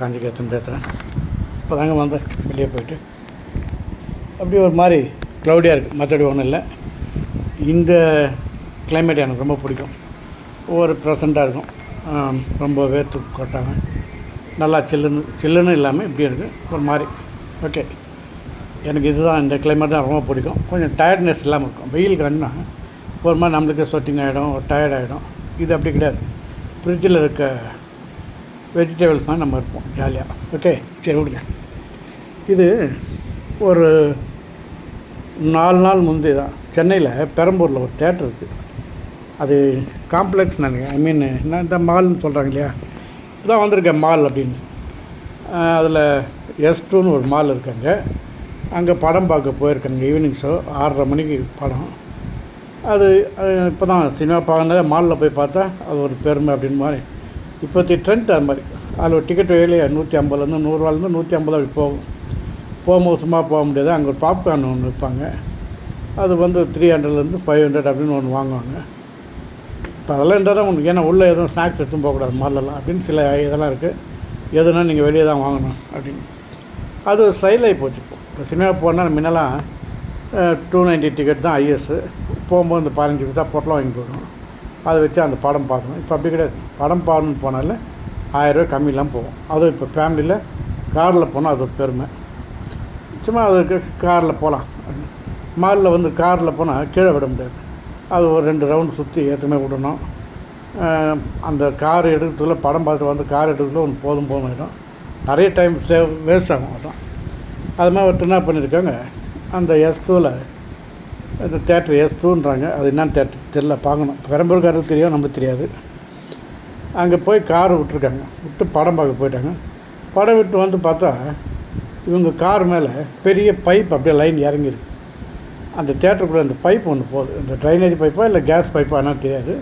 காஞ்சிகேத்தன் பேசுகிறேன் இப்போ தாங்க வந்தேன் வெளியே போயிட்டு. அப்படியே ஒரு மாதிரி க்ளவுடியாக இருக்குது மற்றபடி ஒன்றும் இல்லை. இந்த கிளைமேட் எனக்கு ரொம்ப பிடிக்கும். ஒவ்வொரு ப்ரெசண்ட்டாக இருக்கும். ரொம்ப வேர்த்து கொட்டாமல் நல்லா சில்லுன்னு சில்லுன்னு இல்லாமல் இப்படி இருக்குது ஒரு மாதிரி. ஓகே எனக்கு இதுதான் இந்த கிளைமேட் தான் ரொம்ப பிடிக்கும். கொஞ்சம் டயர்ட்னஸ் இல்லாமல் இருக்கும். வெயில் கண்ணா ஒரு மாதிரி நம்மளுக்கு சொட்டிங் ஆகிடும் ஒரு டயர்ட் ஆகிடும் இது அப்படி கிடையாது. ஃப்ரிட்ஜில் இருக்க வெஜிடபிள்ஸ் தான் நம்ம இருப்போம் ஜாலியாக ஓகே சரி விடுங்க இது ஒரு நாலு நாள் முந்தைய தான் சென்னையில் பெரம்பூரில் ஒரு தேட்டர் இருக்குது அது காம்ப்ளெக்ஸ் நான் ஐ மீன் என்ன இந்த மால்னு சொல்கிறாங்க இல்லையா? இப்போதான் வந்திருக்கேன் மால் அப்படின்னு. அதில் எஸ் டூன்னு ஒரு மால் இருக்காங்க அங்கே. படம் பார்க்க போயிருக்காங்க ஈவினிங் ஷோ ஆறரை மணிக்கு படம். அது இப்போ தான் சினிமா பார்க்கறத மாலில் போய் பார்த்தா அது ஒரு பெருமை அப்படின்னு மாதிரி. இப்போத்தி ட்ரெண்ட் அது மாதிரி. அதில் டிக்கெட் வேலையே நூற்றி ஐம்பதுலேருந்து நூறுரூவாலேருந்து நூற்றி ஐம்பது அப்படி போகும். போகும்போது சும்மா போக முடியாது. அங்கே ஒரு பாப்கார்ன் ஒன்று விற்பாங்க. அது வந்து த்ரீ ஹண்ட்ரட்லேருந்து ஃபைவ் ஹண்ட்ரட் அப்படின்னு ஒன்று வாங்குவாங்க. இப்போ அதெல்லாம் இருந்தால் தான் உங்களுக்கு ஏன்னா உள்ளே எதுவும் ஸ்நாக்ஸ் எடுத்துன்னு போகக்கூடாது. மாலெல்லாம் அப்படின்னு சில இதெல்லாம் இருக்குது எதுனா நீங்கள் வெளியே தான் வாங்கணும் அப்படின்னு. அது ஒரு ஸ்டைல் போச்சு. இப்போ சினிமா போனால் முன்னெல்லாம் டூ நைன்ட்டி டிக்கெட் தான் ஐஎஸ் போகும்போது இந்த பதினஞ்சு தான் பொருளாக வாங்கி போயிடுவோம் அதை வச்சு அந்த படம் பார்க்கணும். இப்போ அப்படி கிடையாது. படம் பாடணும்னு போனால ஆயிரரூவா கம்மியெல்லாம் போகும். அதுவும் இப்போ ஃபேமிலியில் காரில் போனால் அது ஒரு பெருமை. சும்மா அதுக்கு காரில் போகலாம் மாலில் வந்து காரில் போனால் கீழே விட முடியாது. அது ஒரு ரெண்டு ரவுண்டு சுற்றி ஏற்றுமே விடணும். அந்த கார் எடுக்கிறதுக்குள்ள படம் பார்த்துட்டு வந்து கார் எடுக்கிறதுக்குள்ள ஒன்று போதும் போதும் ஆகிடும் நிறைய டைம் சேவ் வேஸ்ட் ஆகும். அதான். அது மாதிரி ஒருத்தர் என்ன பண்ணியிருக்காங்க? அந்த எஸ்கூவில் இந்த தேட்டர் எஸ் டூன்றாங்க அது என்னன்னு தேட்டர் தெரில பார்க்கணும். பெரம்பூர்காரருக்கு தெரியும் நமக்கு தெரியாது. அங்கே போய் கார் விட்டுருக்காங்க. விட்டு படம் பார்க்க போயிட்டாங்க. படம் விட்டு வந்து பார்த்தா இவங்க கார் மேலே பெரிய பைப் அப்படியே லைன் இறங்கிருக்கு. அந்த தேட்டருக்குள்ளே அந்த பைப் ஒன்று போகுது. இந்த ட்ரைனேஜ் பைப்பா இல்லை கேஸ் பைப்பா என்னன்னு தெரியாது.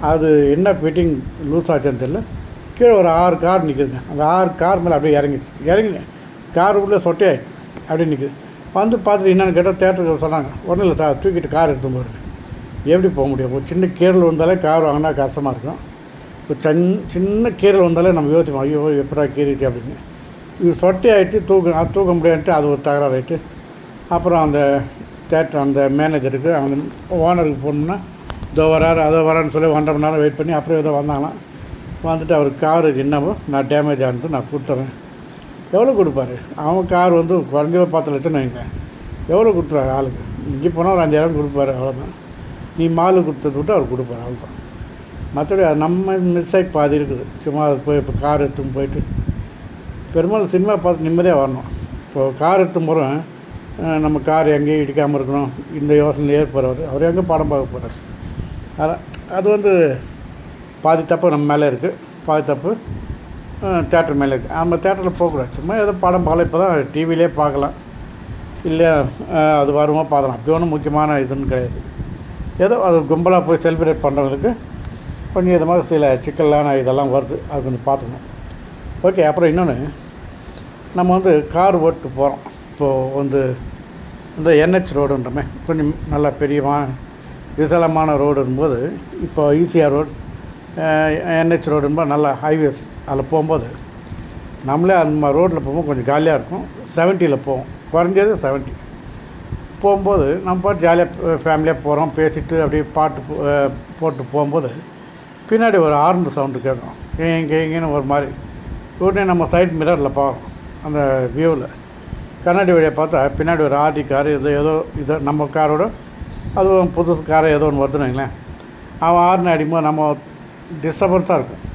அது என்ன ஃபிட்டிங் லூஸ் ஆச்சுன்னு தெரியல. கீழே ஒரு ஆறு கார் நிற்குதுங்க அந்த ஆறு கார் மேலே அப்படியே இறங்கிடுச்சு. இறங்கி கார் உள்ளே சொட்டே அப்படியே நிற்குது வந்து பார்த்துட்டு என்னென்னு கேட்டால் தேட்டருக்கு சொன்னாங்க. ஒன்றும் இல்லை சார் தூக்கிட்டு கார் எடுத்து போயிருங்க எப்படி போக முடியும்? ஒரு சின்ன கீரல் வந்தாலே கார் வாங்கினா கஷ்டமாக இருக்கும். இப்போ சன் சின்ன கீரல் வந்தாலே நம்ம யோசிப்போம் ஐயோ எப்படா கீறிட்டு அப்படின்னு. இது சொட்டி ஆகிட்டு தூக்க தூக்க முடியாதுன்ட்டு அது ஒரு தகராறு ஆகிட்டு அப்புறம் அந்த தேட்டர் அந்த மேனேஜருக்கு அந்த ஓனருக்கு போகணுன்னா இதோ வராரு அதோ வரான்னு சொல்லி ஒன்றரை மணி நேரம் வெயிட் பண்ணி அப்புறம் ஏதோ வந்தாங்களாம். வந்துட்டு அவர் காரு என்னவோ நான் டேமேஜ் ஆனது நான் கொடுத்துறேன். எவ்வளோ கொடுப்பாரு? அவன் கார் வந்து குறைஞ்ச பத்து லட்சம்னு வைங்க எவ்வளோ கொடுத்துருவாரு ஆளுக்கு? இங்கே போனால் ஒரு அஞ்சாயிரம் கொடுப்பாரு அவ்வளோதான் நீ மாலு கொடுத்தது விட்டு அவர் கொடுப்பாரு அவ்வளோதான் மற்றபடி அது நம்ம மிஸ் ஆகி பாதி இருக்குது. சும்மா அது போய் இப்போ கார் எடுத்துன்னு போயிட்டு. பெரும்பாலும் சினிமா பார்த்து நிம்மதியாக வரணும். இப்போது கார் எடுத்து போகிறோம் நம்ம கார் எங்கேயும் இடிக்காமல் இருக்கணும். இந்த யோசனையிலே போகிறவர் அவர் எங்கே படம் பார்க்க போகிறார் அதான் அது வந்து பாதி தப்பு நம்ம மேலே இருக்குது பாதி தப்பு தேட்டர் மேலே இருக்குது நம்ம தேட்டரில் போகக்கூடாது. சும்மா ஏதோ படம் பார்க்கலாம். இப்போ தான் டிவிலே பார்க்கலாம் இல்லை அது வருமா பார்க்கலாம். அப்படி ஒன்றும் முக்கியமான இதுன்னு கிடையாது. ஏதோ அது கும்பலாக போய் செலிப்ரேட் பண்ணுறவங்களுக்கு கொஞ்சம் இது மாதிரி சில சிக்கலான இதெல்லாம் வருது. அது கொஞ்சம் பார்த்துக்கணும். ஓகே அப்புறம் இன்னொன்று நம்ம வந்து கார் ஓட்டு போகிறோம் இப்போது வந்து இந்த என்ஹெச் ரோடுன்றமே கொஞ்சம் நல்லா பெரியமா விசாலமான ரோடுங்கும்போது இப்போ ஈசிஆர் ரோடு என்ஹெச் ரோடுன்போது நல்லா ஹைவேஸ் அதில் போகும்போது நம்மளே அந்த மாதிரி ரோட்டில் போகும்போது கொஞ்சம் ஜாலியாக இருக்கும். செவன்ட்டியில் போவோம். குறைஞ்சது செவன்ட்டி போகும்போது நம்ம பாட்டு ஜாலியாக ஃபேமிலியாக போகிறோம் பேசிட்டு அப்படியே பாட்டு போ- போட்டு போகும்போது பின்னாடி ஒரு ஆர்ன் சவுண்டு கேட்கும். இங்கே இங்கேன்னு ஒரு மாதிரி. உடனே நம்ம சைட் மிரரில் பார்க்குறோம் அந்த வியூவில் கண்ணாடி வழியை பார்த்தா பின்னாடி ஒரு ஆர்டி கார் ஏதோ ஏதோ இதோ நம்ம காரோட அதுவும் புதுசு காரை ஏதோ ஒன்று வருதுன்னு அவன் ஆர்னு அடிக்கும்போது நம்ம டிஸ்டர்பன்ஸாக இருக்கும்.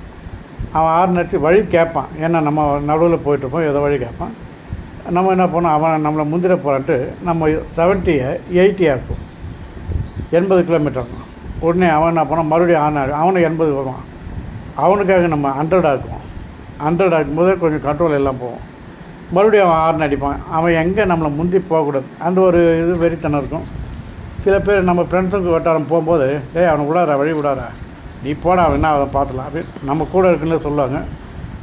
அவன் ஆர்ன் அடிச்சு வழி கேட்பான். ஏன்னா நம்ம நடுவில் போயிட்டுருப்போம் ஏதோ வழி கேட்பான். நம்ம என்ன பண்ணோம் அவன் நம்மளை முந்திர போகிறான்ட்டு நம்ம செவன்ட்டியை எயிட்டி ஆக்கும் எண்பது கிலோமீட்டர் உடனே அவன் என்ன பண்ணான் மறுபடியும் ஆன் ஆகும் அவனும் எண்பது வருவான். அவனுக்காக நம்ம ஹண்ட்ரட் ஆக்குவோம் ஹண்ட்ரட் ஆக்கும்போதே கொஞ்சம் கண்ட்ரோல் எல்லாம் போவோம் மறுபடியும் அவன் ஆர்ன் அடிப்பான். அவன் எங்கே நம்மளை முந்தி போகக்கூடாது. அந்த ஒரு இது வெறித்தனம் இருக்கும். சில பேர் நம்ம ஃப்ரெண்ட்ஸுக்கு வட்டாரம் போகும்போது டேய் அவனை விடாரா வழி விடாரா நீ போடா அவன் என்ன பார்த்துலாம் அப்படின்னு நம்ம கூட இருக்குன்னு சொல்லுவாங்க.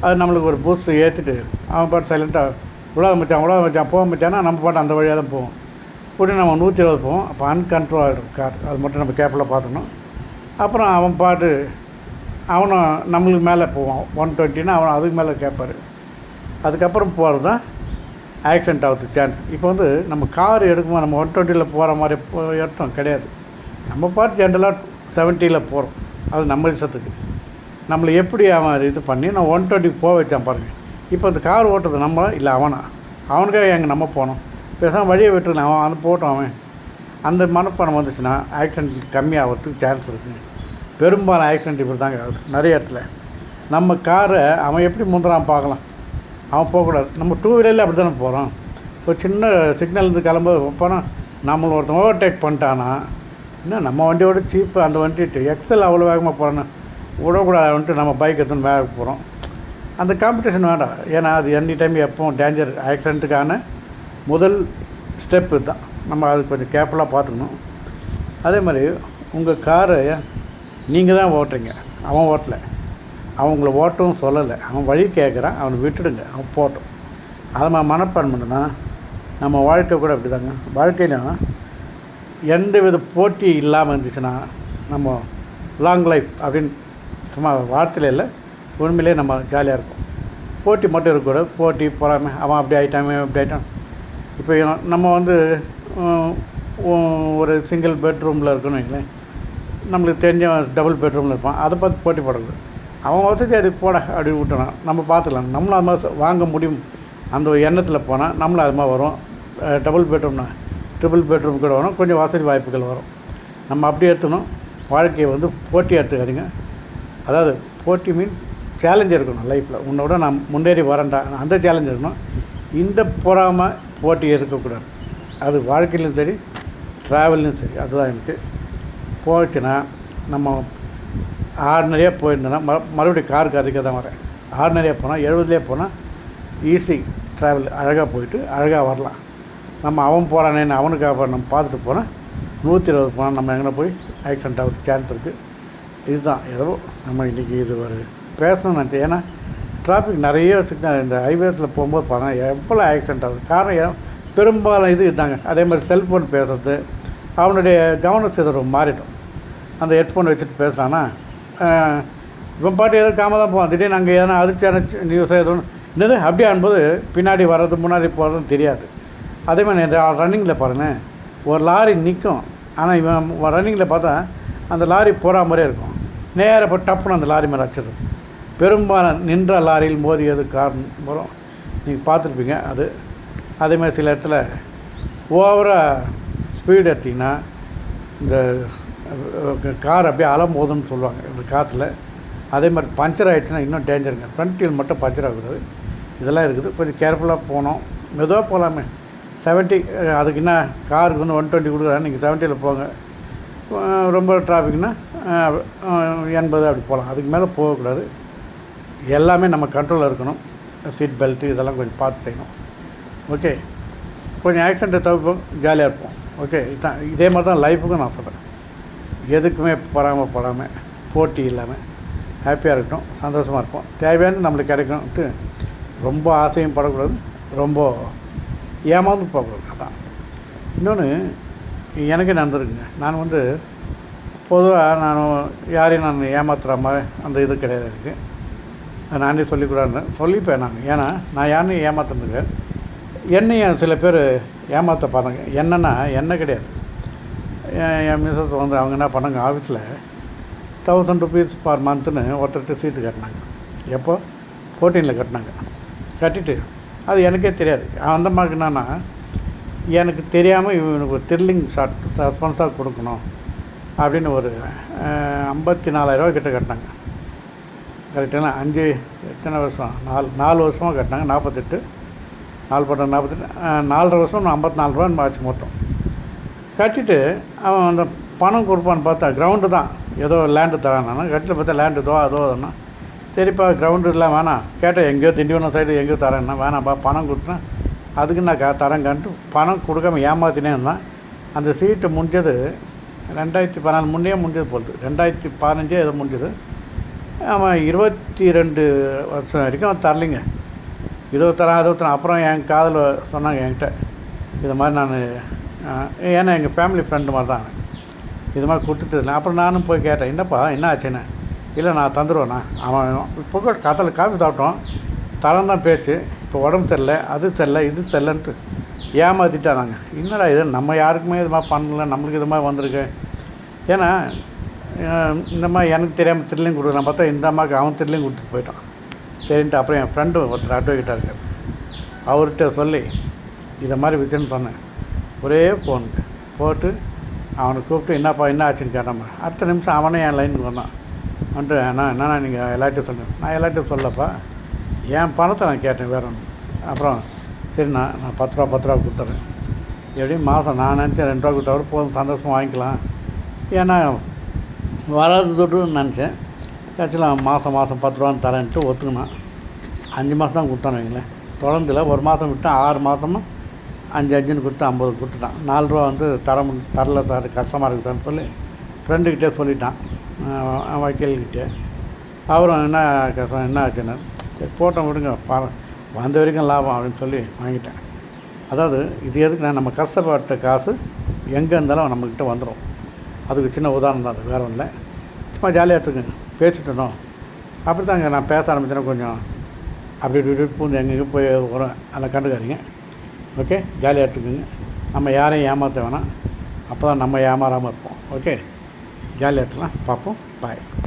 அது நம்மளுக்கு ஒரு பூஸ்ட்டு ஏற்றிட்டு அவன் பாட்டு சைலண்ட்டாக விடாத மச்சான் விடாத மச்சான் போக மச்சான்னா நம்ம பாட்டு அந்த வழியாக தான் போவோம். உடனே நம்ம நூற்றி இருபது போவோம். அப்போ அன்கண்ட்ரோல் ஆகிடும் கார் அது மட்டும் நம்ம கேப்பில் பார்த்துக்கணும். அப்புறம் அவன் பாட்டு அவனும் நம்மளுக்கு மேலே போவான். ஒன் டுவெண்ட்டினா அவன் அதுக்கு மேலே கேட்பார். அதுக்கப்புறம் போகிறது தான் ஆக்சிடென்ட் ஆகிறதுக்கு சான்ஸ் இப்போ வந்து நம்ம கார் எடுக்கும்போது நம்ம ஒன் டுவெண்ட்டியில் போகிற மாதிரி எடுத்தோம் கிடையாது. நம்ம பார்த்து ஜென்ரலாக செவன்ட்டியில் போகிறோம் அது நம்ம இஷ்டத்துக்கு. நம்மளை எப்படி அவன் இது பண்ணி நான் ஒன் டுவெண்ட்டி போக வச்சான் பாருங்கள் இப்போ அந்த கார் ஓட்டுறது நம்ம இல்லை அவனா? அவனுக்காக எங்கே நம்ம போனோம்? பேசாமல் வழியை விட்டுருலாம் அவன் அவன் போட்டோம் அவன். அந்த மனப்பானம் வந்துச்சுன்னா ஆக்சிடென்ட் கம்மியாகிறதுக்கு சான்ஸ் இருக்குங்க பெரும்பாலும் ஆக்சிடென்ட் இப்படி தாங்க ஆகுது நிறைய இடத்துல. நம்ம காரை அவன் எப்படி முந்துறான் பார்க்கலாம். அவன் போகக்கூடாது. நம்ம டூ வீலரில் அப்படி தானே போகிறோம் ஒரு சின்ன சிக்னல்லேருந்து கிளம்பும்போது போனால் நம்மளை ஒருத்தன் ஓவர்டேக் பண்ணிட்டானா என்ன நம்ம வண்டியோட சீப்பு அந்த வண்டி எக்ஸல் அவ்வளோ வேகமாக போகிறேன்னு விடக்கூடாது வந்துட்டு நம்ம பைக் எடுத்துன்னு வேக போகிறோம் அந்த காம்படிஷன் வேண்டாம். ஏன்னா அது எனி டைம் எப்பவும் டேஞ்சர் ஆக்சிடெண்ட்டுக்கான முதல் ஸ்டெப்பு தான் நம்ம அது கொஞ்சம் கேர்ஃபுல்லாக பார்த்துக்கணும். அதே மாதிரி உங்கள் காரை நீங்கள் தான் ஓட்டுறீங்க. அவன் ஓட்டலை. அவன் உங்களை ஓட்டவும் சொல்லலை. அவன் வழி கேட்குறான் அவனை விட்டுடுங்க. அவன் போட்டோம். அதை நான் மனப்பான் நம்ம வாழ்க்கை கூட அப்படி தாங்க வாழ்க்கையிலும் எந்த வித போட்டி இல்லாமல் இருந்துச்சுன்னா நம்ம லாங் லைஃப் அப்படின்னு சும்மா வார்த்தையில் இல்லை உண்மையிலே நம்ம ஜாலியாக இருக்கும் போட்டி மட்டும் இருக்கக்கூடாது. போட்டி பொறாமை அவன் அப்படி ஆகிட்டான் அப்படி ஆகிட்டான் இப்போ நம்ம வந்து ஒரு சிங்கிள் பெட்ரூமில் இருக்கணும் வைங்களேன். நம்மளுக்கு தெரிஞ்சவன் டபுள் பெட்ரூமில் இருப்பான். அதை பார்த்து போட்டி போடக்கூடாது அவன் வசதி அது போட அப்படி விட்டோம் நம்ம பார்த்துக்கலாம். நம்மளும் அது மாதிரி வாங்க முடியும். அந்த ஒரு எண்ணத்தில் போனால் நம்மளும் அது மாதிரி வரும். டபுள் பெட்ரூம்னா ட்ரிபிள் பெட்ரூம் கூட வரும். கொஞ்சம் வசதி வாய்ப்புகள் வரும். நம்ம அப்படி எடுத்துக்கணும். வாழ்க்கையை வந்து போட்டி எடுத்துக்காதீங்க. அதாவது போட்டி மீன் சேலஞ்ச் இருக்கணும் லைஃப்பில் உன்னோட நான் முன்னேறி வரேன்டா. அந்த சேலஞ்ச் இருக்கணும். இந்த பொறாமல் போட்டி இருக்கக்கூடாது அது வாழ்க்கையிலும் சரி ட்ராவல்லையும் சரி. அதுதான் எனக்கு. போச்சுன்னா நம்ம ஆர்டினரியாக போயிருந்தேன்னா ம மறுபடியும் காருக்கு அதுக்கு தான் வரேன். ஆர்டினரியாக போனால் எழுபதுலேயே போனால் ஈஸி ட்ராவல் அழகாக போயிட்டு அழகாக வரலாம். நம்ம அவன் போகிறானேன்னு அவனுக்காக நம்ம பார்த்துட்டு போனால் நூற்றி இருபது போனால் நம்ம எங்கே போய் ஆக்சிடென்ட் ஆகிறது சான்ஸ் இருக்குது இதுதான் ஏதோ நம்ம இன்றைக்கி இது ஒரு பேசணும்னு நினச்சேன். ஏன்னா டிராஃபிக் நிறைய வச்சுருக்காங்க இந்த ஹைவேஸில் போகும்போது பாருங்கள் எவ்வளோ ஆக்சிடென்ட் ஆகுது. காரணம் ஏன்? பெரும்பாலும் இது இதாங்க. அதே மாதிரி செல்ஃபோன் பேசுறது அவனுடைய கவன சிதறம் மாறிடும். அந்த ஹெட்ஃபோன் வச்சுட்டு பேசுகிறான்னா இவன் பாட்டு ஏதோ காம தான் போவான். திடீர்னு அங்கே எதனா அதிர்ச்சியான நியூஸ் எதுவும் என்னது? அப்படியே அனுப்புது பின்னாடி வர்றது முன்னாடி போகிறதும் தெரியாது. அதே மாதிரி ரன்னிங்கில் பாருங்களேன் ஒரு லாரி நிற்கும் ஆனால் இவன் ரன்னிங்கில் பார்த்தா அந்த லாரி போகிற மாதிரியே இருக்கும். நேராக போய் டப்புன்னு அந்த லாரி மேலே அடிச்சிடும் பெரும்பாலும் நின்ற லாரியில் மோதியது காரணம். வரும் நீங்கள் பார்த்துருப்பீங்க அது. அதேமாதிரி சில இடத்துல ஓவராக ஸ்பீடு எடுத்திங்கன்னா இந்த கார் அப்படியே அலம் போதும்னு சொல்லுவாங்க இந்த காற்றுல அதே மாதிரி பஞ்சர் ஆகிடுச்சுன்னா இன்னும் டேஞ்சருங்க ஃப்ரண்ட் வீல் மட்டும் பஞ்சர் ஆகுது இதெல்லாம் இருக்குது. கொஞ்சம் கேர்ஃபுல்லாக போகணும். மெதுவாக போகலாமே. செவன்ட்டி அதுக்கு என்ன காருக்கு வந்து ஒன் டுவெண்ட்டி கொடுக்குறாங்க நீங்கள் செவன்ட்டியில் போங்க. ரொம்ப டிராஃபிக்னா எண்பது அப்படி போகலாம் அதுக்கு மேலே போகக்கூடாது எல்லாமே நம்ம கண்ட்ரோலில் இருக்கணும். சீட் பெல்ட்டு இதெல்லாம் கொஞ்சம் பார்த்து செய்யணும். ஓகே கொஞ்சம் ஆக்சிடெண்ட்டை தவிர்ப்போம் ஜாலியாக இருப்போம். ஓகே இதான் இதே மாதிரி தான் லைஃபுக்கும் நான் சொல்கிறேன் எதுக்குமே படாமல் போட்டி இல்லாமல் ஹாப்பியாக இருக்கட்டும். சந்தோஷமாக இருப்போம். தேவையானது நம்மளுக்கு கிடைக்கணும்ட்டு ரொம்ப ஆசையும் படக்கூடாது. ரொம்ப ஏமாந்து போகக்கூடாது அதான். இன்னொன்று எனக்கே நடந்திருக்குங்க? நான் வந்து பொதுவாக நான் யாரையும் நான் ஏமாத்துகிற மாதிரி அந்த இது கிடையாது எனக்கு. அது நானே சொல்லிக்கூடாதுன்னு சொல்லிப்பேன் நான். ஏன்னா நான் யாரையும் ஏமாத்துனதுக்கு என்னையும் சில பேர் ஏமாற்ற பாருங்க. என்னன்னா என்ன கிடையாது. என் என் மிஸ்ஸஸ் வந்து அவங்க என்ன பண்ணாங்க ஆஃபீஸில் தௌசண்ட் ருபீஸ் பர் மந்த்துன்னு ஒருத்தர்கிட்ட சீட்டு கட்டினாங்க. எப்போ? ஃபோர்டீனில் கட்டினாங்க. கட்டிட்டு அது எனக்கே தெரியாது. அந்த மாதிரி என்னன்னா எனக்கு தெரியாமல் இவனுக்கு ஒரு த்ரில்லிங் ஷாட் சஸ்பென்ஸாக கொடுக்கணும் அப்படின்னு ஒரு ஐம்பத்தி நாலாயிரரூவா கிட்ட கட்டினாங்க. கரெக்டான அஞ்சு எத்தனை வருஷம்? நாலு நாலு வருஷமாக கட்டினாங்க. நாற்பத்தெட்டு நாலு பட்டம் நாற்பத்தெட்டு நாலரை வருஷம் ஐம்பத்தி நாலு ரூபான்னு ஆச்சு மொத்தம். கட்டிட்டு அவன் அந்த பணம் கொடுப்பான்னு பார்த்தா கிரவுண்டு தான். ஏதோ லேண்டு தரானா கட்டில் பார்த்தா லேண்டு தோ அதோ அதுன்னா சரிப்பா கிரவுண்டு இல்லை வேணாம். கேட்டேன் எங்கேயோ திண்டிவனம் சைடு எங்கேயோ தரேன்னா வேணாம்ப்பா பணம் கொடுத்தேன். அதுக்கு நான் க தரேங்கன்ட்டு பணம் கொடுக்காம ஏமாத்தினேன்னா அந்த சீட்டு முடிஞ்சது ரெண்டாயிரத்தி பதினாலு முன்னே முடிஞ்சது போகுது ரெண்டாயிரத்தி பதினஞ்சே ஏதோ முடிஞ்சது. அவன் இருபத்தி ரெண்டு வருஷம் வரைக்கும் அவன் தரலைங்க. இருபது தரேன் அறுபத்தி அப்புறம் என் காதில் சொன்னாங்க என்கிட்ட. இது மாதிரி நான் ஏன்னா எங்கள் ஃபேமிலி ஃப்ரெண்டு மாதிரி தான். இது மாதிரி கொடுத்துட்டு இருந்தேன். அப்புறம் நானும் போய் கேட்டேன் என்னப்பா என்ன ஆச்சுன்னு? இல்லை நான் தந்துடுவேண்ணா அவன் இப்போ கூட கத்தில் காஃபி சாப்பிட்டோம். தரம் தான் பேச்சு. இப்போ உடம்பு தெரில அது தெரில இது தெரிலன்ட்டு ஏமாற்றிட்டாங்க என்னடா இது? நம்ம யாருக்குமே இது மாதிரி பண்ணல நம்மளுக்கு இது மாதிரி வந்திருக்கு. ஏன்னா இந்த மாதிரி எனக்கு தெரியாமல் திருலையும் கொடுக்குறான் பார்த்தா இந்த அம்மாவுக்கு அவன் திருலையும் கொடுத்துட்டு போயிட்டான். சரின்ட்டு அப்புறம் என் ஃப்ரெண்டு ஒருத்தர் அட்வொகேட்டாக இருக்கார். அவர்கிட்ட சொல்லி இதை மாதிரி விஷயம்னு சொன்னேன். ஒரே ஃபோன் போட்டு அவனை கூப்பிட்டு என்னப்பா என்ன ஆச்சுன்னு கேட்டான் அடுத்த நிமிஷம் அவனே என் லைனுக்கு வந்தான். வந்துட்டு அண்ணா என்னண்ணா நீங்கள் எல்லாத்தையும் சொல்லுங்கள் நான் எல்லாத்தையும் சொல்லப்பா. என் பணத்தை நான் கேட்டேன் வேற ஒன்று அப்புறம் சரிண்ணா நான் பத்து ரூபா பத்து ரூபா கொடுத்துட்றேன். எப்படியும் மாதம் நான் நினச்சேன் ரெண்டு ரூபா கொடுத்தா கூட போதும் சந்தோஷமாக வாங்கிக்கலாம். ஏன்னா வராது தொட்டுன்னு நினச்சேன். கட்சியில் மாதம் மாதம் பத்து ரூபான்னு தரேன்ட்டு ஒத்துக்கினான். அஞ்சு மாதம் தான் கொடுத்தான்னு வைங்களேன். தொடர்ந்துல ஒரு மாதம் விட்டு ஆறு மாதமும் அஞ்சு அஞ்சுன்னு கொடுத்து ஐம்பது கொடுத்துட்டான். நாலு ரூபா வந்து தர தரல தர கஷ்டமாக இருக்குதான்னு சொல்லி ஃப்ரெண்டுக்கிட்டே சொல்லிட்டான். வக்கீல்கிட்ட. அவரும் என்ன கஷ்டம் என்ன ஆச்சுன்னு? சரி போட்டோம் விடுங்க பா வந்த வரைக்கும் லாபம் அப்படின்னு சொல்லி வாங்கிட்டேன். அதாவது இது எதுக்கு நான் நம்ம கஷ்டப்பட்ட காசு எங்கே இருந்தாலும் நம்மக்கிட்ட வந்துடும் அதுக்கு சின்ன உதாரணம் தான் அது வேறு ஒன்றும் இல்லை. சும்மா ஜாலியாக எடுத்துக்கோங்க பேசிட்டணும் அப்படி தாங்க நான் பேச ஆரம்பிச்சேன்னா கொஞ்சம் அப்படி இப்படி இப்படி பூந்து எங்கெங்கே போய் வரும். அதெல்லாம் கண்டுக்காதீங்க. ஓகே ஜாலியாக எடுத்துக்கோங்க நம்ம யாரையும் ஏமாற்ற வேணாம். அப்போ தான் நம்ம ஏமாறாமல் இருப்போம். ஓகே ஜாலியாக இருக்கலாம் பார்ப்போம் பாய்